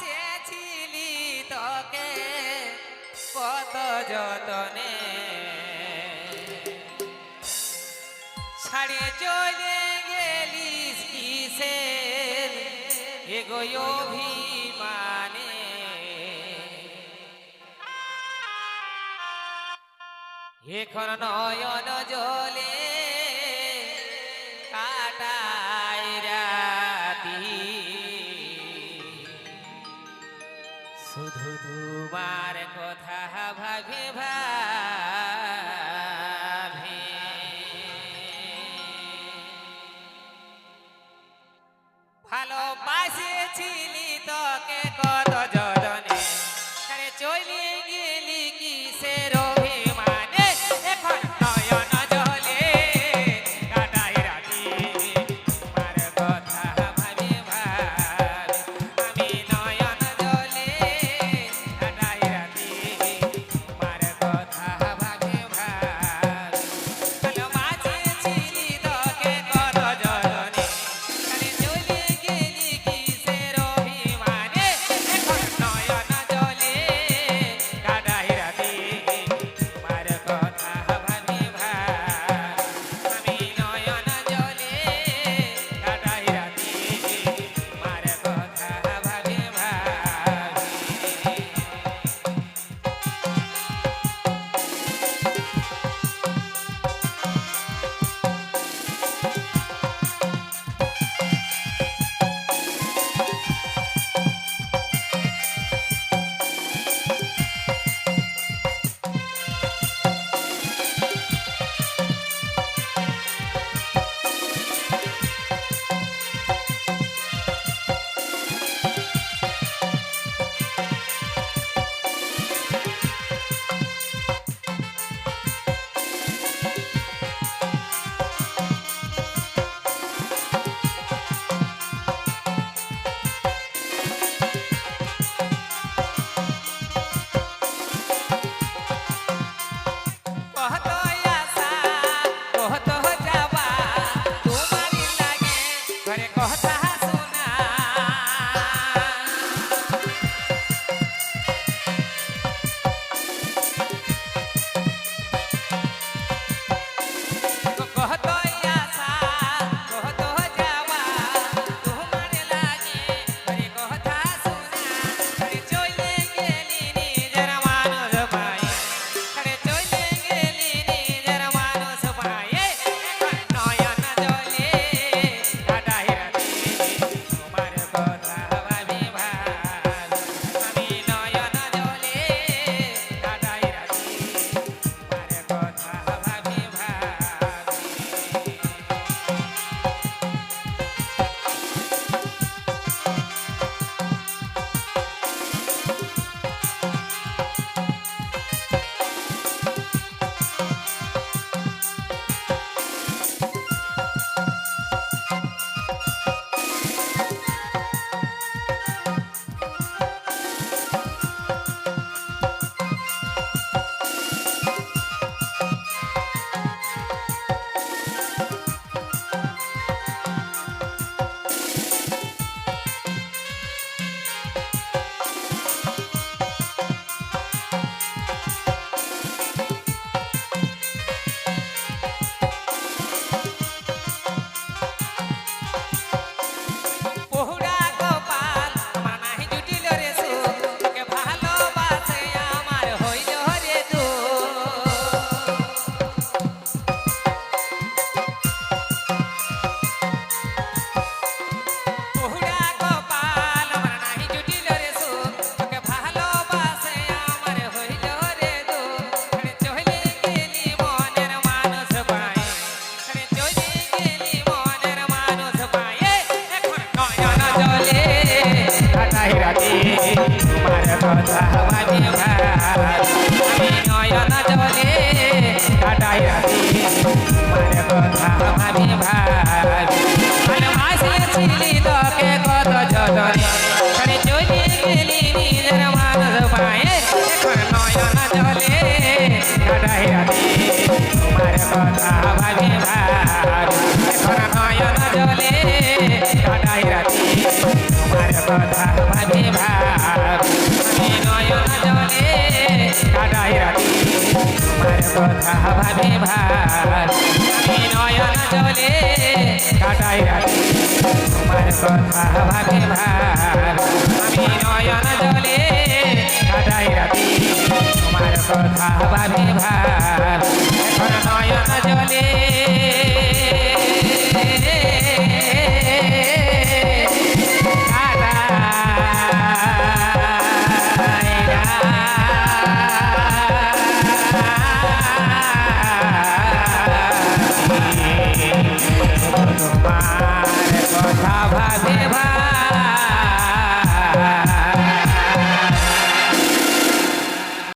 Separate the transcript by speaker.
Speaker 1: বাসেছিলি তোকে। কত যতনে। ছাড়ে চলে গেলিস কিসের? এগোয় অভিমানে। এখন নয়ন জলে তোমার কথা ভাবে ভাবে। ভালোবাসেছিলি তোকে কত ভাই আমি নয়না জলে কাটাই রাতে কথা ভাবে ভাব আমি নয়ন চলে কাটাই রাতি তোমার কথা ভাবে ভাব আমি নয়ন চলে কাটাই রাতি তোমার কথা ভাবে এখন নয়ন জলে